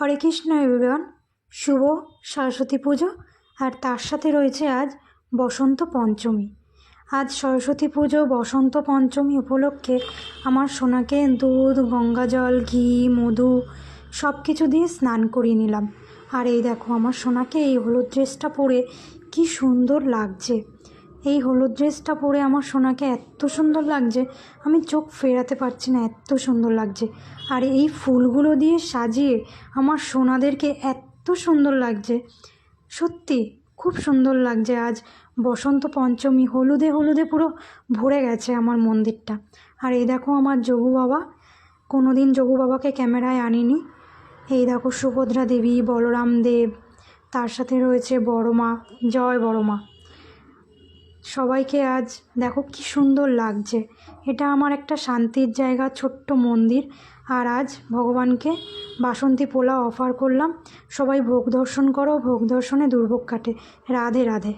হরে Krishna everyone শুভ সরস্বতী পুজো। আর তার সাথে রয়েছে আজ বসন্ত পঞ্চমী। আজ সরস্বতী পুজো বসন্ত পঞ্চমী উপলক্ষে আমার সোনাকে দুধ, গঙ্গা জল, ঘি, মধু সব কিছু দিয়ে স্নান করিয়ে নিলাম। আর এই দেখো, আমার সোনাকে এই হলুদ ড্রেসটা পরে কি সুন্দর লাগছে। এই হলুদ ড্রেসটা পরে আমার সোনাকে এত সুন্দর লাগছে, আমি চোখ ফেরাতে পারছি না, এত সুন্দর লাগছে। আর এই ফুলগুলো দিয়ে সাজিয়ে আমার সোনাদেরকে এত সুন্দর লাগছে। সত্যি, খুব সুন্দর লাগছে। আজ বসন্ত পঞ্চমী, হলুদে হলুদে পুরো ভরে গেছে আমার মন্দিরটা। আর এই দেখো আমার যোগু বাবা কোনো দিন যোগু বাবাকে ক্যামেরায় আনিনি। এই দেখো সুভদ্রা দেবী, বলরাম দেব, তার সাথে রয়েছে বড় মা, জয় বড় মা। সবাইকে আজ দেখো কি সুন্দর লাগছে। এটা আমার একটা শান্তির জায়গা, ছোট্ট মন্দির। আর আজ ভগবানকে বাসন্তী পোলা অফার করলাম। সবাই ভোগ দর্শন করো, ভোগ দর্শনে দুর্ভোগ কাটে। রাধে রাধে।